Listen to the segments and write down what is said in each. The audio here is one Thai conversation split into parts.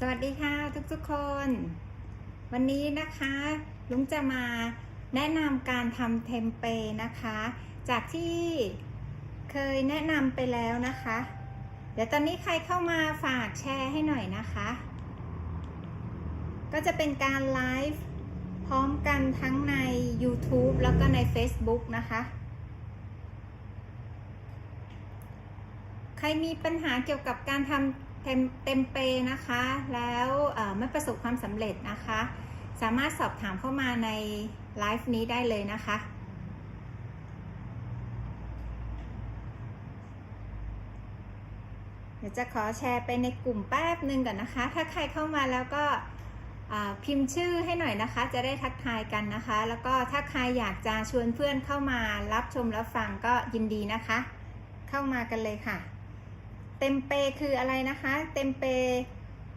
สวัสดีค่ะทุกๆคน วันนี้นะคะลุงจะมาแนะนำการทำเทมเปนะคะ จากที่เคยแนะนำไปแล้วนะคะ เดี๋ยวตอนนี้ใครเข้ามาฝากแชร์ให้หน่อยนะคะ ก็จะเป็นการไลฟ์พร้อมกันทั้งใน YouTube แล้วก็ใน Facebook นะคะ ใครมีปัญหาเกี่ยวกับการทำ เต็มเต็มเปนะคะ แล้วไม่ประสบความสำเร็จนะคะ สามารถสอบถามเข้ามาในไลฟ์นี้ได้เลยนะคะเดี๋ยวจะขอแชร์ไปในกลุ่มแป๊บหนึ่งก่อนนะคะ ถ้าใครเข้ามาแล้วก็พิมพ์ชื่อให้หน่อยนะคะ จะได้ทักทายกันนะคะ แล้วก็ถ้าใครอยากจะชวนเพื่อนเข้ามารับชมรับฟังก็ยินดีนะคะ เข้ามากันเลยค่ะ เต็มเปคืออะไรนะคะ เต็มเป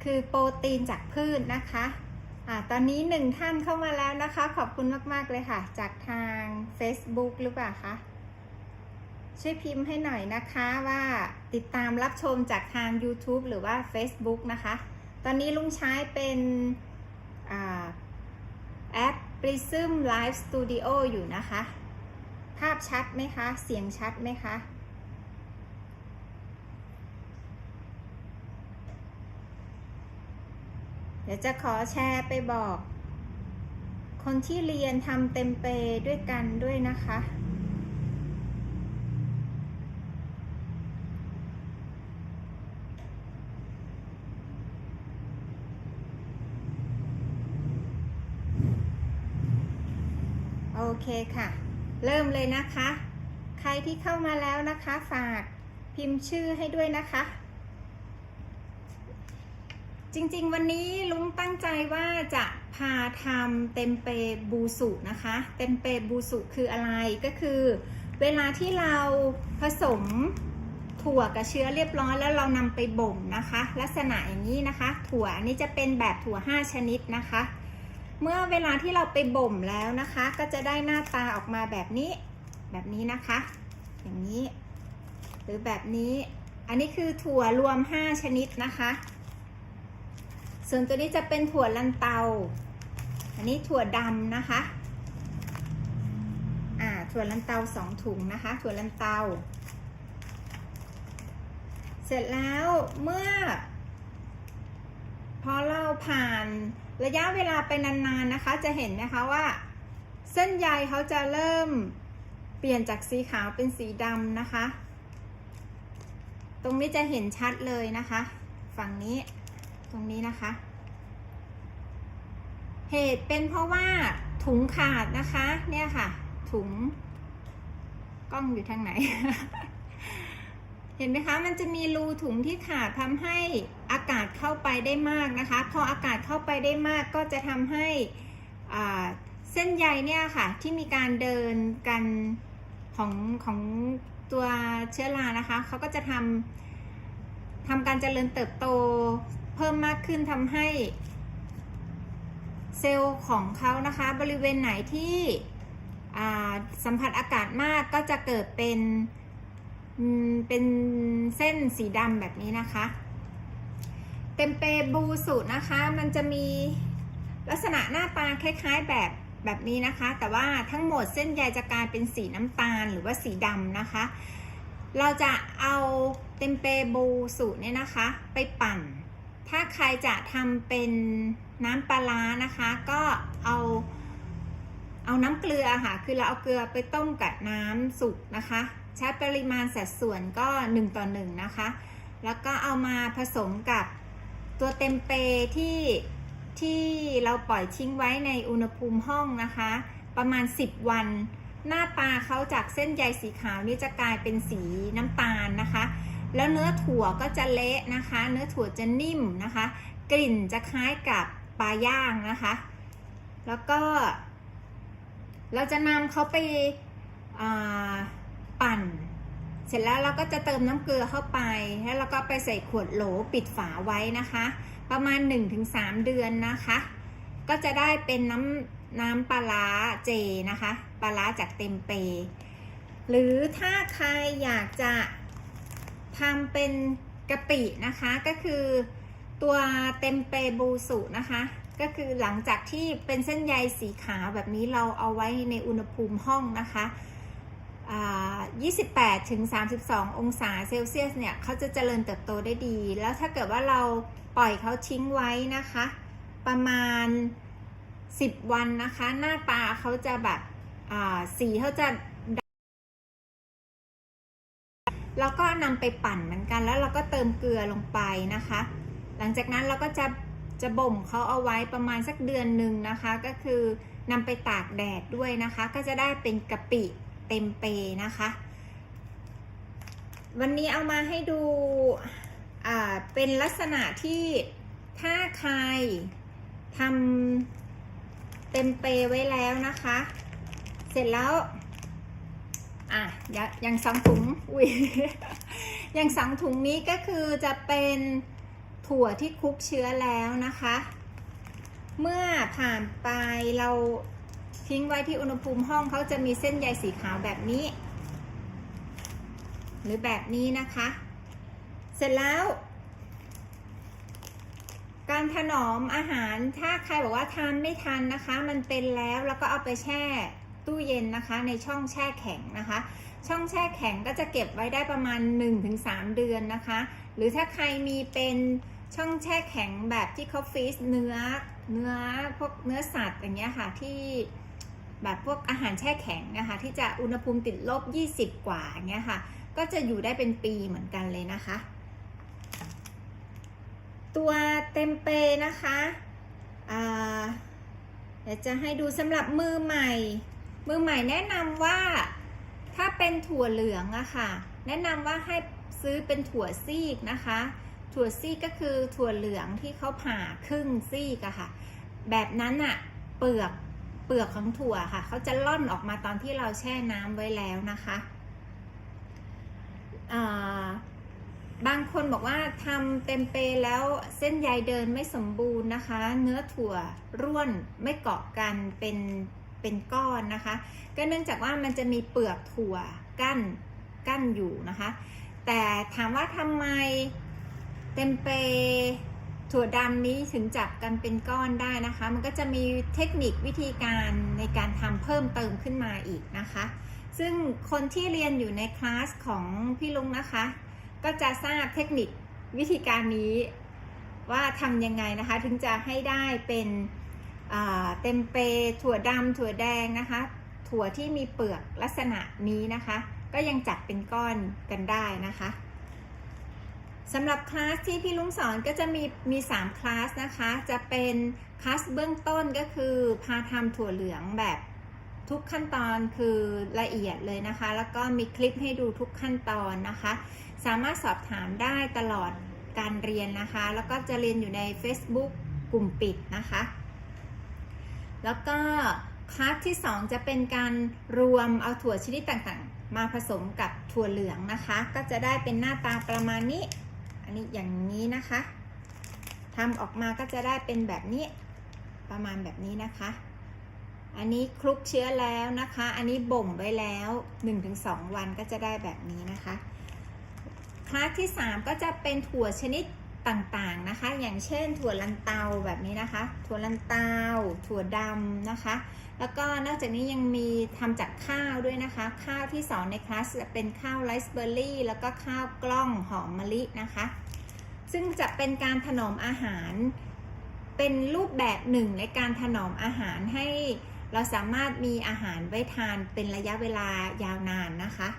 คือโปรตีนจากพืชนะคะอ่าตอนนี้หนึ่งท่านเข้ามาแล้วนะคะ ขอบคุณมาก ๆ เลยค่ะ จากทาง Facebook หรือเปล่าคะ ช่วยพิมพ์ให้หน่อยนะคะว่าติดตามรับชมจากทาง YouTube หรือว่า Facebook นะคะ ตอนนี้ลุงใช้เป็นอแอป Prism Live Studio อยู่นะคะ ภาพชัดไหมคะ เสียงชัดไหมคะ เดี๋ยวจะขอแชร์ไปบอก คนที่เรียนทำเต็มเปด้วยกันด้วยนะคะ โอเคค่ะ เริ่มเลยนะคะ ใครที่เข้ามาแล้วนะคะ ฝากพิมพ์ชื่อให้ด้วยนะคะ จริงๆ วันนี้ลุงตั้งใจว่าจะพาทำเต็มเปบูสุนะคะ เต็มเปบูสุคืออะไรก็คือ เวลาที่เราผสมถั่วกับเชื้อเรียบร้อยแล้วเรานำไปบ่มนะคะ ลักษณะอย่างนี้นะคะ ถั่วอันนี้จะเป็นแบบถั่ว 5 ชนิดนะคะ เมื่อเวลาที่เราไปบ่มแล้วนะคะ ก็จะได้หน้าตาออกมาแบบนี้ แบบนี้นะคะ อย่างนี้ หรือแบบนี้ อันนี้คือถั่วรวม 5 ชนิดนะคะ ส่วนตัวนี้จะเป็นถั่วลันเตา อันนี้ถั่วดำนะคะ อ่า ถั่วลันเตาสองถุงนะคะ ถั่วลันเตา เสร็จแล้วเมื่อ พอเราผ่านระยะเวลาไปนานๆนะคะ จะเห็นนะคะว่า เส้นใยเขาจะเริ่มเปลี่ยนจากสีขาวเป็นสีดำนะคะ ตรงนี้จะเห็นชัดเลยนะคะ ฝั่งนี้ รงนี้นะคะ เหตุเป็นเพราะว่าถุงขาดนะคะ เนี่ยค่ะ ถุง กล้องอยู่ทางไหน เห็นไหมคะ มันจะมีรูถุงที่ขาดทำให้อากาศเข้าไปได้มากนะคะ พออากาศเข้าไปได้มากก็จะทำให้เส้นใยเนี่ยค่ะ ที่มีการเดินกันของของตัวเชื้อรานะคะ เขาก็จะทำทำการเจริญเติบโต เพิ่มมากขึ้นทำให้เซลล์ของเขานะคะ บริเวณไหนที่สัมผัสอากาศมากก็จะเกิดเป็นเป็นเส้นสีดำแบบนี้นะคะ เต็มเปบูสุนะคะ มันจะมีลักษณะหน้าตาคล้ายๆแบบแบบนี้นะคะ แต่ว่าทั้งหมดเส้นใยจะกลายเป็นสีน้ำตาลหรือว่าสีดำนะคะ เราจะเอาเต็มเปบูสุเนี่ยนะคะ ไปปั่น ถ้าใครจะทำเป็นน้ำปลาร้านะคะ ก็เอาเอาน้ำเกลือค่ะ คือเราเอาเกลือไปต้มกับน้ำสุกนะคะ ใช้ปริมาณสัดส่วนก็ 1 ต่อ 1 นะคะ แล้วก็เอามาผสมกับตัวเต็มเปที่ที่เราปล่อยทิ้งไว้ในอุณหภูมิห้องนะคะ ประมาณ 10 วัน หน้าตาเขาจากเส้นใยสีขาวนี่จะกลายเป็นสีน้ำตาลนะคะ แล้วเนื้อถั่วก็จะเละนะคะ เนื้อถั่วจะนิ่มนะคะ กลิ่นจะคล้ายกับปลาย่างนะคะ แล้วก็ เราจะนำเขาไปปั่น เสร็จแล้วเราก็จะเติมน้ำเกลือเข้าไป แล้วเราก็ไปใส่ขวดโหลปิดฝาไว้นะคะ ประมาณ 1-3 เดือนนะคะ ก็จะได้เป็นน้ำน้ำปลาร้าเจนะคะ ปลาร้าจากเต็มเป หรือถ้าใครอยากจะ ทำเป็นกะปินะคะก็คือตัวเต็มเปบูสุนะคะ ก็คือหลังจากที่เป็นเส้นใยสีขาวแบบนี้เราเอาไว้ในอุณหภูมิห้องนะคะ28ถึง32 องศาเซลเซียสเนี่ยเขาจะเจริญเติบโตได้ดี แล้วถ้าเกิดว่าเราปล่อยเขาทิ้งไว้นะคะ ประมาณ 10 วันนะคะ หน้าตาเขาจะแบบสีเขาจะ แล้วก็นำไปปั่นเหมือนกัน แล้วเราก็เติมเกลือลงไปนะคะ หลังจากนั้นเราก็จะจะบ่มเขาเอาไว้ประมาณสักเดือนหนึ่งนะคะ ก็คือนำไปตากแดดด้วยนะคะ ก็จะได้เป็นกะปิเต็มเปนะคะ วันนี้เอามาให้ดูเป็นลักษณะที่ถ้าใครทำเต็มเปไว้แล้วนะคะ เสร็จแล้ว อะยยังสองถุงอุ้ยอย่างสองถุงนี้ก็คือจะเป็นถั่วที่คลุกเชื้อแล้วนะคะ เมื่อผ่านไปเราทิ้งไว้ที่อุณหภูมิห้องเขาจะมีเส้นใยสีขาวแบบนี้ หรือแบบนี้นะคะ เสร็จแล้ว การถนอมอาหารถ้าใครบอกว่าทานไม่ทันนะคะ มันเป็นแล้วแล้วก็เอาไปแช่ ตู้เย็นนะคะ ในช่องแช่แข็งนะคะ ช่องแช่แข็งก็จะเก็บไว้ได้ประมาณ 1-3 เดือนนะคะ หรือถ้าใครมีเป็นช่องแช่แข็งแบบที่เขาฟรีซเนื้อเนื้อพวกเนื้อสัตว์อย่างเงี้ยค่ะที่แบบพวกอาหารแช่แข็งนะคะ ที่จะอุณหภูมิติดลบ 20 กว่าอย่างเงี้ยค่ะ ก็จะอยู่ได้เป็นปีเหมือนกันเลยนะคะ ตัวเต็มเปนะคะอ่าเดี๋ยวจะให้ดูสำหรับมือใหม่ มือใหม่แนะนำว่าถ้าเป็นถั่วเหลืองอะค่ะ แนะนำว่าให้ซื้อเป็นถั่วซีกนะคะ ถั่วซีกก็คือถั่วเหลืองที่เขาผ่าครึ่งซีกอะค่ะ แบบนั้นอะเปลือกเปลือกของถั่วค่ะเขาจะล่อนออกมาตอนที่เราแช่น้ำไว้แล้วนะคะบางคนบอกว่าทำเต็มเปแล้วเส้นใยเดินไม่สมบูรณ์นะคะ เนื้อถั่วร่วนไม่เกาะกันเป็น เป็นก้อนนะคะ ก็เนื่องจากว่ามันจะมีเปลือกถั่วกั้นกั้นอยู่นะคะ แต่ถามว่าทำไมเต็มเปถั่วดำนี้ถึงจับกันเป็นก้อนได้นะคะ มันก็จะมีเทคนิควิธีการในการทำเพิ่มเติมขึ้นมาอีกนะคะ ซึ่งคนที่เรียนอยู่ในคลาสของพี่ลุงนะคะ ก็จะทราบเทคนิควิธีการนี้ว่าทำยังไงนะคะ ถึงจะให้ได้เป็น เต็มเปถั่วดำถั่วแดงนะคะ ถั่วที่มีเปลือกลักษณะนี้นะคะ ก็ยังจัดเป็นก้อนกันได้นะคะสำหรับคลาสที่พี่ลุงสอนก็จะมีมี3คลาสนะคะ จะเป็นคลาสเบื้องต้นก็คือพาทำถั่วเหลืองแบบทุกขั้นตอนคือละเอียดเลยนะคะ แล้วก็มีคลิปให้ดูทุกขั้นตอนนะคะ สามารถสอบถามได้ตลอดการเรียนนะคะ แล้วก็จะเรียนอยู่ใน Facebook กลุ่มปิดนะคะ แล้วก็คลาสที่ 2 จะเป็นการรวมเอาถั่วชนิดต่างๆ มาผสมกับถั่วเหลืองนะคะ ก็จะได้เป็นหน้าตาประมาณนี้ อันนี้อย่างนี้นะคะทำออกมาก็จะได้เป็นแบบนี้ประมาณแบบนี้นะคะ อันนี้คลุกเชื้อแล้วนะคะ อันนี้บ่มไว้แล้ว 1-2 วันก็จะได้แบบนี้นะคะคลาสที่ 3 ก็จะเป็นถั่วชนิด ต่างๆนะคะ อย่างเช่น ถั่วลันเตาแบบนี้นะคะ ถั่วลันเตา ถั่วดำนะคะ แล้วก็นอกจากนี้ยังมีทำจากข้าวด้วยนะคะ ข้าวที่สอนในคลาสจะเป็นข้าวไรซ์เบอร์รี่ แล้วก็ข้าวกล้องหอมมะลินะคะ ซึ่งจะเป็นการถนอมอาหาร เป็นรูปแบบหนึ่งในการถนอมอาหารให้เราสามารถมีอาหารไว้ทานเป็นระยะเวลายาวนานนะคะ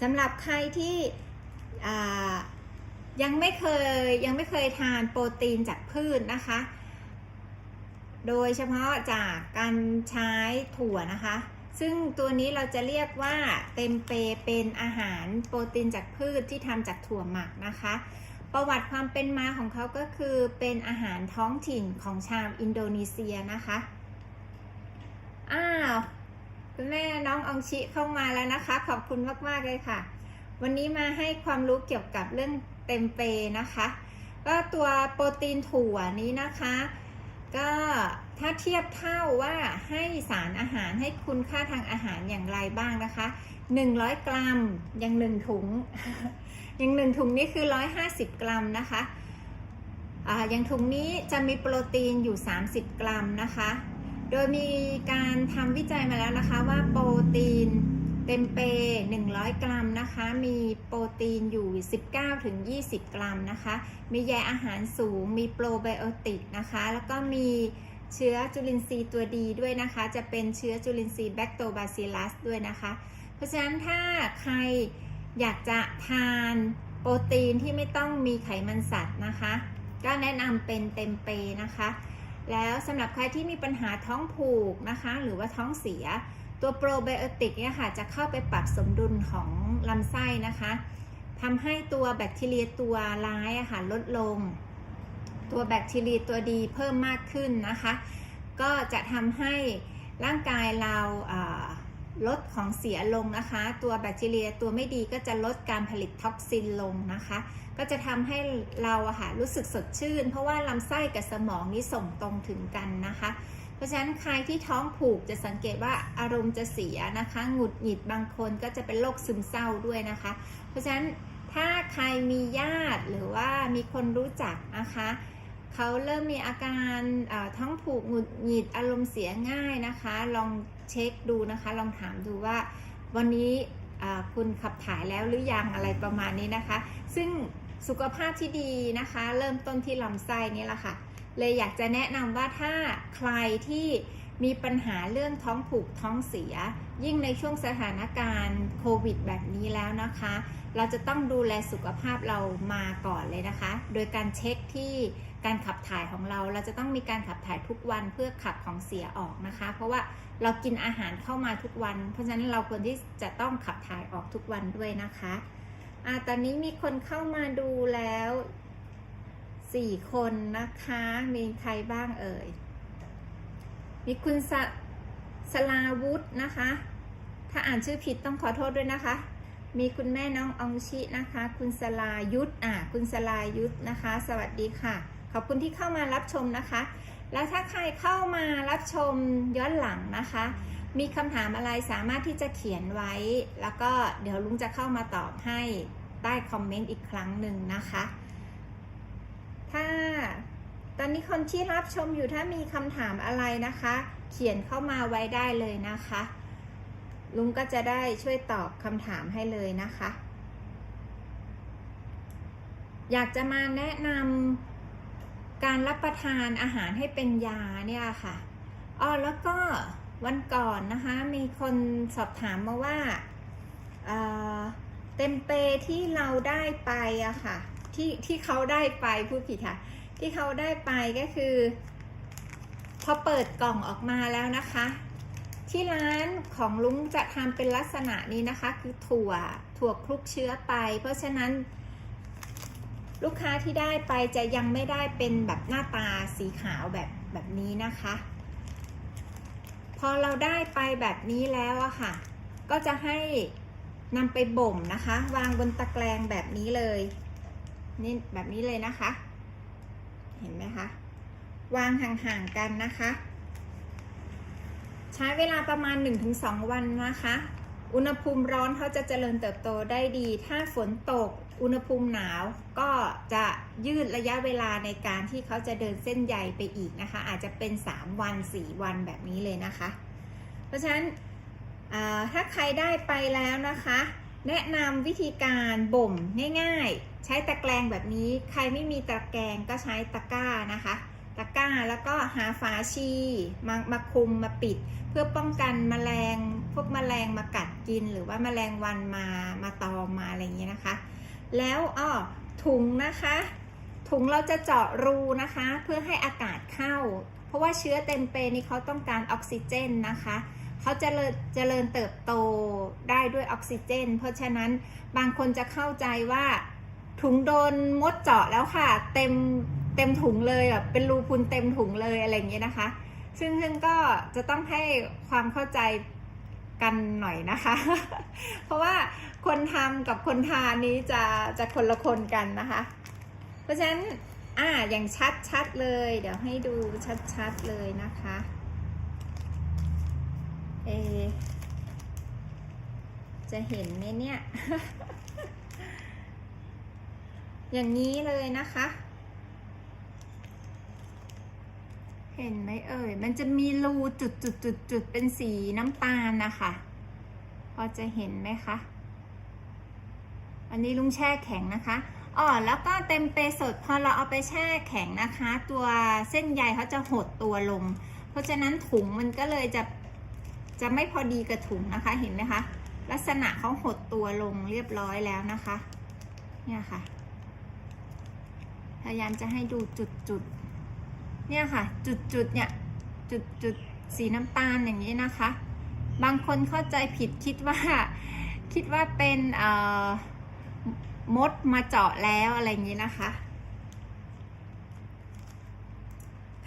สำหรับใครที่ ยังไม่เคยยังไม่เคยทานโปรตีนจากพืชนะคะ โดยเฉพาะจากการใช้ถั่วนะคะ ซึ่งตัวนี้เราจะเรียกว่าเต็มเปเป็นอาหารโปรตีนจากพืชที่ทำจากถั่วหมักนะคะ ประวัติความเป็นมาของเขาก็คือเป็นอาหารท้องถิ่นของชาวอินโดนีเซียนะคะ อ้าวคุณแม่น้ององชิเข้ามาแล้วนะคะ ขอบคุณมาก ๆ เลยค่ะวันนี้มาให้ความรู้เกี่ยวกับเรื่อง เต็มเปนะคะ ก็ตัวโปรตีนถั่วนี้นะคะ ก็ถ้าเทียบเท่าว่าให้สารอาหารให้คุณค่าทางอาหารอย่างไรบ้างนะคะ 100 กรัมอย่างหนึ่งถุง อย่างหนึ่งถุงนี่คือ 150 กรัมนะคะอย่างถุงนี้จะมีโปรตีนอยู่ 30 กรัมนะคะ โดยมีการทำวิจัยมาแล้วนะคะว่าโปรตีน เต็มเป100 กรัมนะคะ มีโปรตีนอยู่ 19-20 กรัมนะคะ มีใยอาหารสูง มีโปรไบโอติกนะคะ แล้วก็มีเชื้อจุลินทรีย์ตัวดีด้วยนะคะ จะเป็นเชื้อจุลินทรีย์แบคโตบาซิลัสด้วยนะคะ เพราะฉะนั้นถ้าใครอยากจะทานโปรตีนที่ไม่ต้องมีไขมันสัตว์นะคะ ก็แนะนำเป็นเต็มเปนะคะ แล้วสำหรับใครที่มีปัญหาท้องผูกนะคะ หรือว่าท้องเสีย ตัวโปรไบโอติกเนี่ยค่ะจะเข้าไปปรับสมดุลของลำไส้นะคะทำให้ตัวแบคทีเรียตัวร้ายอะค่ะลดลง ตัวแบคทีเรียตัวดีเพิ่มมากขึ้นนะคะ ก็จะทำให้ร่างกายเราลดของเสียลงนะคะ ตัวแบคทีเรียตัวไม่ดีก็จะลดการผลิตท็อกซินลงนะคะ ก็จะทำให้เราอะค่ะรู้สึกสดชื่น เพราะว่าลำไส้กับสมองนี่ส่งตรงถึงกันนะคะ เพราะฉะนั้นใครที่ท้องผูกจะสังเกตว่าอารมณ์จะเสียนะคะหงุดหงิดบางคนก็จะเป็นโรคซึมเศร้าด้วยนะคะ เพราะฉะนั้นถ้าใครมีญาติหรือว่ามีคนรู้จักนะคะเขาเริ่มมีอาการท้องผูกหงุดหงิดอารมณ์เสียง่ายนะคะ ลองเช็คดูนะคะ ลองถามดูว่าวันนี้คุณขับถ่ายแล้วหรือยังอะไรประมาณนี้นะคะ ซึ่งสุขภาพที่ดีนะคะ เริ่มต้นที่ลำไส้นี่แหละค่ะ เลยอยากจะแนะนำว่าถ้าใครที่มีปัญหาเรื่องท้องผูกท้องเสีย ยิ่งในช่วงสถานการณ์โควิดแบบนี้แล้วนะคะ เราจะต้องดูแลสุขภาพเรามาก่อนเลยนะคะ โดยการเช็คที่การขับถ่ายของเรา เราจะต้องมีการขับถ่ายทุกวันเพื่อขับของเสียออกนะคะ เพราะว่าเรากินอาหารเข้ามาทุกวัน เพราะฉะนั้นเราควรที่จะต้องขับถ่ายออกทุกวันด้วยนะคะอ่าตอนนี้มีคนเข้ามาดูแล้ว สี่คนนะคะ มีใครบ้างเอ่ย มีคุณสสลาวุธนะคะ ถ้าอ่านชื่อผิดต้องขอโทษด้วยนะคะ มีคุณแม่น้ององชินะคะ คุณสลายุทธอะคุณสลายุทธนะคะ สวัสดีค่ะ ขอบคุณที่เข้ามารับชมนะคะ แล้วถ้าใครเข้ามารับชมย้อนหลังนะคะ มีคำถามอะไรสามารถที่จะเขียนไว้ แล้วก็เดี๋ยวลุงจะเข้ามาตอบให้ใต้คอมเมนต์อีกครั้งหนึ่งนะคะ ถ้าตอนนี้คนที่รับชมอยู่ถ้ามีคำถามอะไรนะคะ เขียนเข้ามาไว้ได้เลยนะคะ ลุงก็จะได้ช่วยตอบคำถามให้เลยนะคะ อยากจะมาแนะนำการรับประทานอาหารให้เป็นยาเนี่ยค่ะอ๋อแล้วก็วันก่อนนะคะ มีคนสอบถามมาว่าเเต็มเปที่เราได้ไปอะค่ะ ที่ที่เขาได้ไปพูดผิดค่ะ ที่เขาได้ไปก็คือ พอเปิดกล่องออกมาแล้วนะคะ ที่ร้านของลุงจะทำเป็นลักษณะนี้นะคะ คือถั่วถั่วคลุกเชื้อไป เพราะฉะนั้น ลูกค้าที่ได้ไปจะยังไม่ได้เป็นแบบหน้าตาสีขาวแบบแบบนี้นะคะ พอเราได้ไปแบบนี้แล้วอะค่ะ ก็จะให้นำไปบ่มนะคะ วางบนตะแกรงแบบนี้เลย นี่แบบนี้เลยนะคะ เห็นไหมคะ วางห่างๆกันนะคะ ใช้เวลาประมาณ 1-2 วันนะคะ อุณหภูมิร้อนเขาจะเจริญเติบโตได้ดี ถ้าฝนตกอุณหภูมิหนาวก็จะยืดระยะเวลาในการที่เขาจะเดินเส้นใยไปอีกนะคะ อาจจะเป็น 3 วัน 4 วันแบบนี้เลยนะคะ เพราะฉะนั้นถ้าใครได้ไปแล้วนะคะ แนะนำวิธีการบ่มง่ายๆ ใช้ตะแกรงแบบนี้ใครไม่มีตะแกรงก็ใช้ตะกร้านะคะ ตะกร้าแล้วก็หาฝาชีมามาคุมมาปิด เพื่อป้องกันแมลงพวกแมลงมากัดกิน หรือว่าแมลงวันมามาตอมมาอะไรอย่างนี้นะคะ แล้วอ้อถุงนะคะ ถุงเราจะเจาะรูนะคะ เพื่อให้อากาศเข้า เพราะว่าเชื้อเต็มเปนี่เขาต้องการออกซิเจนนะคะ เขาจะเจริญเติบโตได้ด้วยออกซิเจน เพราะฉะนั้นบางคนจะเข้าใจว่าถุงโดนมดเจาะแล้วค่ะ เต็มเต็มถุงเลยแบบเป็นรูพุนเต็มถุงเลยอะไรอย่างเงี้ยนะคะ ซึ่งซึ่งก็จะต้องให้ความเข้าใจกันหน่อยนะคะ เพราะว่าคนทำกับคนทานนี้จะจะคนละคนกันนะคะ เพราะฉะนั้นอ่าอย่างชัดชัดเลย เดี๋ยวให้ดูชัดชัดเลยนะคะ เอ จะเห็นไหมเนี่ย อย่างนี้เลยนะคะ เห็นไหมเอ่ย มันจะมีรูจุดจุดจุดจุดเป็นสีน้ำตาลนะคะ พอจะเห็นไหมคะ อันนี้ลุงแช่แข็งนะคะอ๋อแล้วก็เต็มเปสดพอเราเอาไปแช่แข็งนะคะ ตัวเส้นใยเขาจะหดตัวลง เพราะฉะนั้นถุงมันก็เลยจะ จะไม่พอดีกับถุงนะคะเห็นไหมคะลักษณะเขาหดตัวลงเรียบร้อยแล้วนะคะ เนี่ยค่ะ พยายามจะให้ดูจุดจุดเนี่ยค่ะ จุดจุดเนี่ยจุดจุดสีน้ำตาลอย่างนี้นะคะ บางคนเข้าใจผิดคิดว่าคิดว่าเป็นมดมาเจาะแล้วอะไรอย่างนี้นะคะ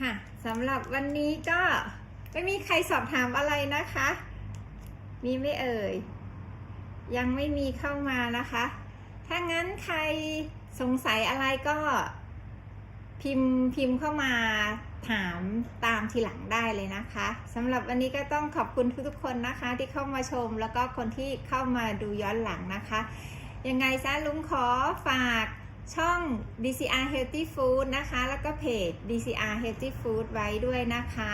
ค่ะสำหรับวันนี้ก็ ไม่มีใครสอบถามอะไรนะคะ มีไม่เอ่ย ยังไม่มีเข้ามานะคะ ถ้างั้นใครสงสัยอะไรก็พิมพ์พิมพ์เข้ามาถามตามทีหลังได้เลยนะคะสำหรับวันนี้ก็ต้องขอบคุณทุกๆคนนะคะ ที่เข้ามาชมแล้วก็คนที่เข้ามาดูย้อนหลังนะคะ ยังไงซะลุงขอฝากช่อง DCR Healthy Food นะคะ แล้วก็เพจ DCR Healthy Food ไว้ด้วยนะคะ